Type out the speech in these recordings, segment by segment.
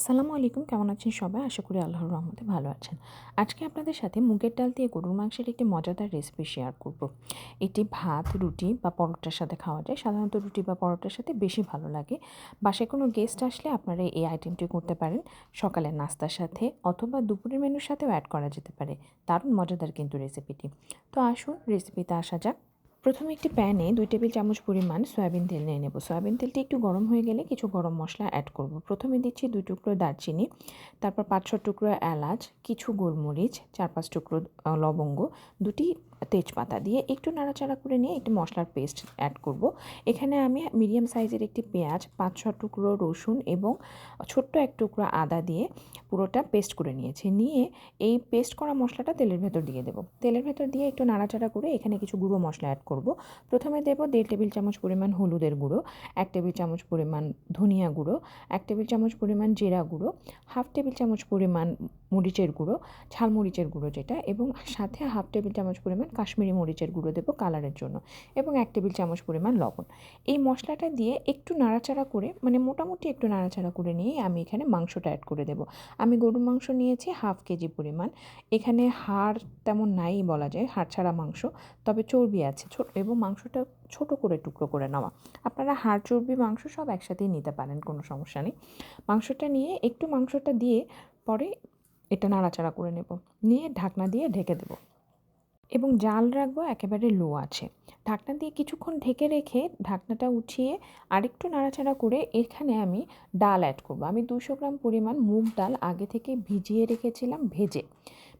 আসসালামু আলাইকুম, কেমন আছেন সবাই? আশা করি আল্লাহর রহমতে ভালো আছেন। আজকে আপনাদের সাথে মুগের ডাল দিয়ে গরুর মাংসের একটি মজাদার রেসিপি শেয়ার করব। এটি ভাত, রুটি বা পরোটার সাথে খাওয়া যায়। সাধারণত রুটি বা পরোটার সাথে বেশি ভালো লাগে। বাসায় কোনো গেস্ট আসলে আপনারা এই আইটেমটি করতে পারেন। সকালের নাস্তার সাথে অথবা দুপুরের মেনুর সাথেও অ্যাড করা যেতে পারে। দারুণ মজাদার কিন্তু রেসিপিটি তো আসুন রেসিপিতে আসা যাক। প্রথমে একটি প্যানে দুই টেবিল চামচ পরিমাণ সয়াবিন তেল নিয়ে নেব। সয়াবিন তেলটি একটু গরম হয়ে গেলে কিছু গরম মশলা অ্যাড করব। প্রথমে দিচ্ছি দুই টুকরো দারচিনি, তারপর পাঁচ ছ টুকরো এলাচ, কিছু গোলমরিচ, চার পাঁচ টুকরো লবঙ্গ, দুটি তেজপাতা দিয়ে একটু নাড়াচাড়া করে নিয়ে একটি মশলার পেস্ট অ্যাড করব। এখানে আমি মিডিয়াম সাইজের একটি পেঁয়াজ, পাঁচ ছ টুকরো রসুন এবং ছোট্ট এক টুকরো আদা দিয়ে পুরোটা পেস্ট করে নিয়েছি। নিয়ে এই পেস্ট করা মশলাটা তেলের ভেতর দিয়ে দেবো। তেলের ভেতর দিয়ে একটু নাড়াচাড়া করে এখানে কিছু গুঁড়ো মশলা অ্যাড করব। প্রথমে দেবো দেড় টেবিল চামচ পরিমাণ হলুদের গুঁড়ো, এক টেবিল চামচ পরিমাণ ধনিয়া গুঁড়ো, এক টেবিল চামচ পরিমাণ জিরা গুঁড়ো, হাফ টেবিল চামচ পরিমাণ মরিচের গুঁড়ো ঝাল মরিচের গুঁড়ো যেটা এবং সাথে হাফ টেবিল চামচ পরিমাণ কাশ্মীরি মরিচের গুঁড়ো দেবো কালারের জন্য এবং এক টেবিল চামচ পরিমাণ লবণ। এই মশলাটা দিয়ে একটু নাড়াচাড়া করে মানে মোটামুটি একটু নাড়াচাড়া করে নিয়ে আমি এখানে মাংসটা অ্যাড করে দেবো। আমি গরুর মাংস নিয়েছি হাফ কেজি পরিমাণ। এখানে হাড় তেমন নাই বলা যায়, হাড় ছাড়া মাংস, তবে চর্বি আছে এবং মাংসটা ছোট করে টুকরো করে নেওয়া। আপনারা হাড়, চর্বি, মাংস সব একসাথেই নিতে পারেন, কোনো সমস্যা নেই। মাংসটা নিয়ে একটু মাংসটা দিয়ে পরে এটা নাড়াচাড়া করে নেব। নিয়ে ঢাকনা দিয়ে ঢেকে দেব। এবং জাল রাখব, একেবারে লো আছে। ঢাকনা দিয়ে কিছুক্ষণ ঢেকে রেখে ঢাকনাটা উঠিয়ে আরেকটু নাড়াচাড়া করে এখানে আমি ডাল অ্যাড করব। আমি দুশো গ্রাম পরিমাণ মুগ ডাল আগে থেকে ভিজিয়ে রেখেছিলাম, ভেজে।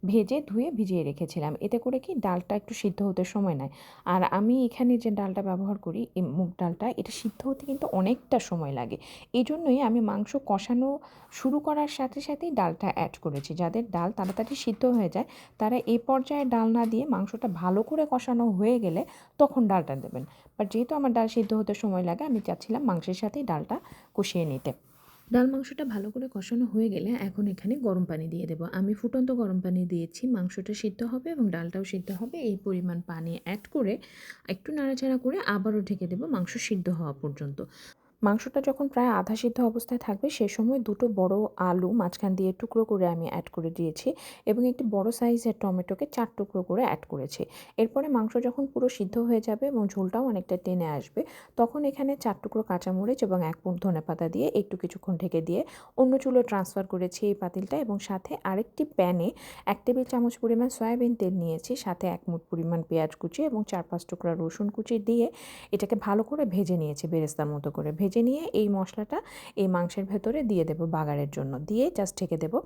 ভেজে ধুয়ে ভিজিয়ে রেখেছিলাম। এতে করে কি ডালটা একটু সিদ্ধ হতে সময় নেয়। আর আমি এখানে যে ডালটা ব্যবহার করি, এই মুগ ডালটা, এটা সিদ্ধ হতে কিন্তু অনেকটা সময় লাগে। এই জন্যই আমি মাংস কষানো শুরু করার সাথে সাথেই ডালটা অ্যাড করেছি। যাদের ডাল তাড়াতাড়ি সিদ্ধ হয়ে যায়, তারা এই পর্যায়ে ডাল না দিয়ে মাংসটা ভালো করে কষানো হয়ে গেলে তখন ডালটা দেবেন। বাট যেহেতু আমার ডাল সিদ্ধ হতে সময় লাগে, আমি চাচ্ছিলাম মাংসের সাথেই ডালটা কষিয়ে নিতে। ডাল মাংসটা ভালো করে কষানো হয়ে গেলে এখন এখানে গরম পানি দিয়ে দেবো। আমি ফুটন্ত গরম পানি দিয়েছি, মাংসটা সিদ্ধ হবে এবং ডালটাও সিদ্ধ হবে। এই পরিমাণ পানি অ্যাড করে একটু নাড়াচাড়া করে আবারও ঢেকে দেবো মাংস সিদ্ধ হওয়া পর্যন্ত। মাংসটা যখন প্রায় আধা সিদ্ধ অবস্থায় থাকবে, সে সময় দুটো বড় আলু মাঝখান দিয়ে টুকরো করে আমি অ্যাড করে দিয়েছি এবং একটি বড় সাইজের টমেটোকে চার টুকরো করে অ্যাড করেছি। এরপরে মাংস যখন পুরো সিদ্ধ হয়ে যাবে এবং ঝোলটাও অনেকটা টেনে আসবে, তখন এখানে চার টুকরো কাঁচামরিচ এবং এক মুঠ ধনে পাতা দিয়ে একটু কিছুক্ষণ ঢেকে দিয়ে অন্য চুলো ট্রান্সফার করেছি এই পাতিলটা এবং সাথে আরেকটি প্যানে এক টেবিল চামচ পরিমাণ সয়াবিন তেল নিয়েছি, সাথে এক মুঠ পরিমাণ পেঁয়াজ কুচি এবং চার পাঁচ টুকরা রসুন কুচি দিয়ে এটাকে ভালো করে ভেজে নিয়েছি বেরেস্তার মতো করে। ভেজে নিয়ে এই মশলাটা এই মাংসের ভেতরে দিয়ে দেবো বাগারের জন্য। দিয়ে জাস্ট ঢেকে দেবো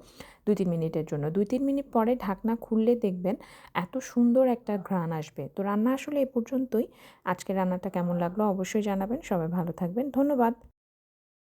দুই তিন মিনিটের জন্য। দুই তিন মিনিট পরে ঢাকনা খুললে দেখবেন এত সুন্দর একটা ঘ্রাণ আসবে। তো রান্না আসলে এ পর্যন্তই। আজকে রান্নাটা কেমন লাগল অবশ্যই জানাবেন। সবাই ভালো থাকবেন। ধন্যবাদ।